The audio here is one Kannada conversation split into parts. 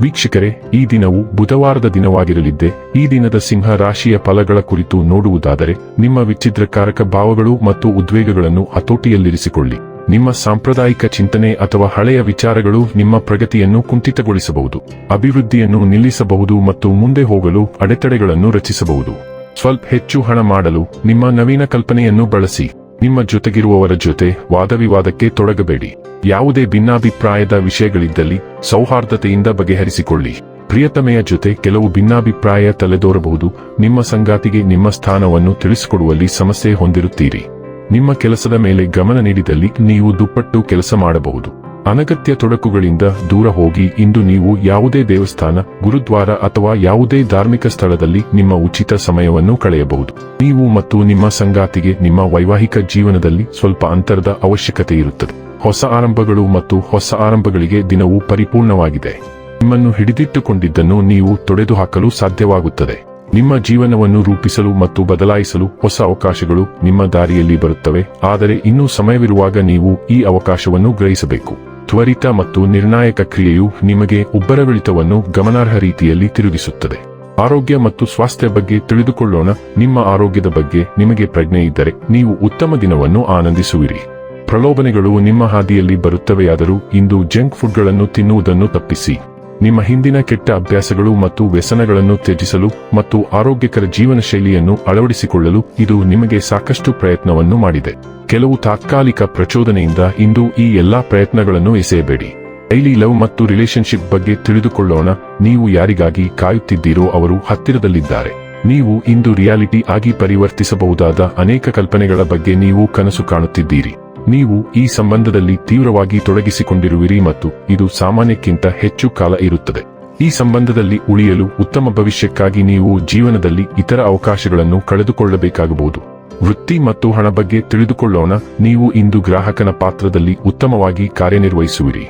ವೀಕ್ಷಕರೇ, ಈ ದಿನವು ಬುಧವಾರದ ದಿನವಾಗಿರಲಿದ್ದೆ, ಈ ದಿನದ ಸಿಂಹ ರಾಶಿಯ ಫಲಗಳ ಕುರಿತು ನೋಡುವುದಾದರೆ, ನಿಮ್ಮ ವಿಚ್ಛಿದ್ರಕಾರಕ ಭಾವಗಳು ಮತ್ತು ಉದ್ವೇಗಗಳನ್ನು ಹತೋಟಿಯಲ್ಲಿರಿಸಿಕೊಳ್ಳಿ. ನಿಮ್ಮ ಸಾಂಪ್ರದಾಯಿಕ ಚಿಂತನೆ ಅಥವಾ ಹಳೆಯ ವಿಚಾರಗಳು ನಿಮ್ಮ ಪ್ರಗತಿಯನ್ನು ಕುಂಠಿತಗೊಳಿಸಬಹುದು, ಅಭಿವೃದ್ಧಿಯನ್ನು ನಿಲ್ಲಿಸಬಹುದು ಮತ್ತು ಮುಂದೆ ಹೋಗಲು ಅಡೆತಡೆಗಳನ್ನು ರಚಿಸಬಹುದು. ಸ್ವಲ್ಪ ಹೆಚ್ಚು ಹಣ ಮಾಡಲು ನಿಮ್ಮ ನವೀನ ಕಲ್ಪನೆಯನ್ನು ಬಳಸಿ. ನಿಮ್ಮ ಜೊತೆಗಿರುವವರ ಜೊತೆ ವಾದವಿವಾದಕ್ಕೆ ತೊಡಗಬೇಡಿ. ಯಾವುದೇ ಭಿನ್ನಾಭಿಪ್ರಾಯದ ವಿಷಯಗಳಿದ್ದಲ್ಲಿ ಸೌಹಾರ್ದತೆಯಿಂದ ಬಗೆಹರಿಸಿಕೊಳ್ಳಿ. ಪ್ರಿಯತಮೆಯ ಜೊತೆ ಕೆಲವು ಭಿನ್ನಾಭಿಪ್ರಾಯ ತಲೆದೋರಬಹುದು. ನಿಮ್ಮ ಸಂಗಾತಿಗೆ ನಿಮ್ಮ ಸ್ಥಾನವನ್ನು ತಿಳಿಸಿಕೊಡುವಲ್ಲಿ ಸಮಸ್ಯೆ ಹೊಂದಿರುತ್ತೀರಿ. ನಿಮ್ಮ ಕೆಲಸದ ಮೇಲೆ ಗಮನ ನೀಡಿದಲ್ಲಿ ನೀವು ದುಪ್ಪಟ್ಟು ಕೆಲಸ ಮಾಡಬಹುದು. ಅನಗತ್ಯ ತೊಡಕುಗಳಿಂದ ದೂರ ಹೋಗಿ ಇಂದು ನೀವು ಯಾವುದೇ ದೇವಸ್ಥಾನ, ಗುರುದ್ವಾರ ಅಥವಾ ಯಾವುದೇ ಧಾರ್ಮಿಕ ಸ್ಥಳದಲ್ಲಿ ನಿಮ್ಮ ಉಚಿತ ಸಮಯವನ್ನು ಕಳೆಯಬಹುದು. ನೀವು ಮತ್ತು ನಿಮ್ಮ ಸಂಗಾತಿಗೆ ನಿಮ್ಮ ವೈವಾಹಿಕ ಜೀವನದಲ್ಲಿ ಸ್ವಲ್ಪ ಅಂತರದ ಅವಶ್ಯಕತೆ ಇರುತ್ತದೆ. ಹೊಸ ಆರಂಭಗಳು ಮತ್ತು ಹೊಸ ಆರಂಭಗಳಿಗೆ ದಿನವು ಪರಿಪೂರ್ಣವಾಗಿದೆ. ನಿಮ್ಮನ್ನು ಹಿಡಿದಿಟ್ಟುಕೊಂಡಿದ್ದನ್ನು ನೀವು ತೊಡೆದುಹಾಕಲು ಸಾಧ್ಯವಾಗುತ್ತದೆ. ನಿಮ್ಮ ಜೀವನವನ್ನು ರೂಪಿಸಲು ಮತ್ತು ಬದಲಾಯಿಸಲು ಹೊಸ ಅವಕಾಶಗಳು ನಿಮ್ಮ ದಾರಿಯಲ್ಲಿ ಬರುತ್ತವೆ, ಆದರೆ ಇನ್ನೂ ಸಮಯವಿರುವಾಗ ನೀವು ಈ ಅವಕಾಶವನ್ನು ಗ್ರಹಿಸಬೇಕು. ತ್ವರಿತ ಮತ್ತು ನಿರ್ಣಾಯಕ ಕ್ರಿಯೆಯು ನಿಮಗೆ ಉಬ್ಬರವಿಳಿತವನ್ನು ಗಮನಾರ್ಹ ರೀತಿಯಲ್ಲಿ ತಿರುಗಿಸುತ್ತದೆ. ಆರೋಗ್ಯ ಮತ್ತು ಸ್ವಾಸ್ಥ್ಯ ಬಗ್ಗೆ ತಿಳಿದುಕೊಳ್ಳೋಣ. ನಿಮ್ಮ ಆರೋಗ್ಯದ ಬಗ್ಗೆ ನಿಮಗೆ ಪ್ರಜ್ಞೆ ಇದ್ದರೆ ನೀವು ಉತ್ತಮ ದಿನವನ್ನು ಆನಂದಿಸುವಿರಿ. ಪ್ರಲೋಭನೆಗಳು ನಿಮ್ಮ ಹಾದಿಯಲ್ಲಿ ಬರುತ್ತವೆಯಾದರೂ ಇಂದು ಜಂಕ್ ಫುಡ್ಗಳನ್ನು ತಿನ್ನುವುದನ್ನು ತಪ್ಪಿಸಿ. ನಿಮ್ಮ ಹಿಂದಿನ ಕೆಟ್ಟ ಅಭ್ಯಾಸಗಳು ಮತ್ತು ವ್ಯಸನಗಳನ್ನು ತ್ಯಜಿಸಲು ಮತ್ತು ಆರೋಗ್ಯಕರ ಜೀವನ ಶೈಲಿಯನ್ನು ಅಳವಡಿಸಿಕೊಳ್ಳಲು ಇದು ನಿಮಗೆ ಸಾಕಷ್ಟು ಪ್ರಯತ್ನವನ್ನು ಮಾಡಿದೆ. ಕೆಲವು ತಾತ್ಕಾಲಿಕ ಪ್ರಚೋದನೆಯಿಂದ ಇಂದು ಈ ಎಲ್ಲಾ ಪ್ರಯತ್ನಗಳನ್ನು ಎಸೆಯಬೇಡಿ. ಡೈಲಿ ಲವ್ ಮತ್ತು ರಿಲೇಶನ್ಶಿಪ್ ಬಗ್ಗೆ ತಿಳಿದುಕೊಳ್ಳೋಣ. ನೀವು ಯಾರಿಗಾಗಿ ಕಾಯುತ್ತಿದ್ದೀರೋ ಅವರು ಹತ್ತಿರದಲ್ಲಿದ್ದಾರೆ. ನೀವು ಇಂದು ರಿಯಾಲಿಟಿ ಆಗಿ ಪರಿವರ್ತಿಸಬಹುದಾದ ಅನೇಕ ಕಲ್ಪನೆಗಳ ಬಗ್ಗೆ ನೀವು ಕನಸು ಕಾಣುತ್ತಿದ್ದೀರಿ. ನೀವು ಈ ಸಂಬಂಧದಲ್ಲಿ ತೀವ್ರವಾಗಿ ತೊಡಗಿಸಿಕೊಂಡಿರುವಿರಿ ಮತ್ತು ಇದು ಸಾಮಾನ್ಯಕ್ಕಿಂತ ಹೆಚ್ಚು ಕಾಲ ಇರುತ್ತದೆ. ಈ ಸಂಬಂಧದಲ್ಲಿ ಉಳಿಯಲು ಉತ್ತಮ ಭವಿಷ್ಯಕ್ಕಾಗಿ ನೀವು ಜೀವನದಲ್ಲಿ ಇತರ ಅವಕಾಶಗಳನ್ನು ಕಳೆದುಕೊಳ್ಳಬೇಕಾಗಬಹುದು. ವೃತ್ತಿ ಮತ್ತು ಹಣ ಬಗ್ಗೆ ತಿಳಿದುಕೊಳ್ಳೋಣ. ನೀವು ಇಂದು ಗ್ರಾಹಕನ ಪಾತ್ರದಲ್ಲಿ ಉತ್ತಮವಾಗಿ ಕಾರ್ಯನಿರ್ವಹಿಸುವಿರಿ.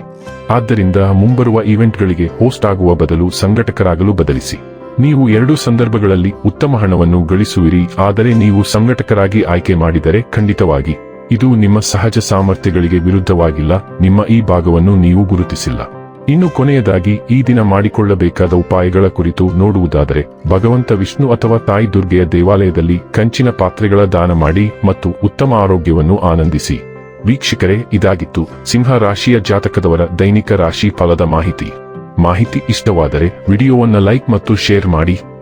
ಆದ್ದರಿಂದ ಮುಂಬರುವ ಈವೆಂಟ್ಗಳಿಗೆ ಹೋಸ್ಟ್ ಆಗುವ ಬದಲು ಸಂಘಟಕರಾಗಲು ಬದಲಿಸಿ. ನೀವು ಎರಡೂ ಸಂದರ್ಭಗಳಲ್ಲಿ ಉತ್ತಮ ಹಣವನ್ನು ಗಳಿಸುವಿರಿ, ಆದರೆ ನೀವು ಸಂಘಟಕರಾಗಿ ಆಯ್ಕೆ ಮಾಡಿದರೆ ಖಂಡಿತವಾಗಿ. ಇದು ನಿಮ್ಮ ಸಹಜ ಸಾಮರ್ಥ್ಯಗಳಿಗೆ ವಿರುದ್ಧವಾಗಿಲ್ಲ, ನಿಮ್ಮ ಈ ಭಾಗವನ್ನು ನೀವು ಗುರುತಿಸಿಲ್ಲ. ಇನ್ನು ಕೊನೆಯದಾಗಿ, ಈ ದಿನ ಮಾಡಿಕೊಳ್ಳಬೇಕಾದ ಉಪಾಯಗಳ ಕುರಿತು ನೋಡುವುದಾದರೆ, ಭಗವಂತ ವಿಷ್ಣು ಅಥವಾ ತಾಯಿ ದುರ್ಗೆಯ ದೇವಾಲಯದಲ್ಲಿ ಕಂಚಿನ ಪಾತ್ರೆಗಳ ದಾನ ಮಾಡಿ ಮತ್ತು ಉತ್ತಮ ಆರೋಗ್ಯವನ್ನು ಆನಂದಿಸಿ. ವೀಕ್ಷಕರೇ, ಇದಾಗಿತ್ತು ಸಿಂಹ ರಾಶಿಯ ಜಾತಕದವರ ದೈನಿಕ ರಾಶಿ ಫಲದ ಮಾಹಿತಿ. ಮಾಹಿತಿ ಇಷ್ಟವಾದರೆ, ವಿಡಿಯೋವನ್ನು ಲೈಕ್ ಮತ್ತು ಶೇರ್ ಮಾಡಿ.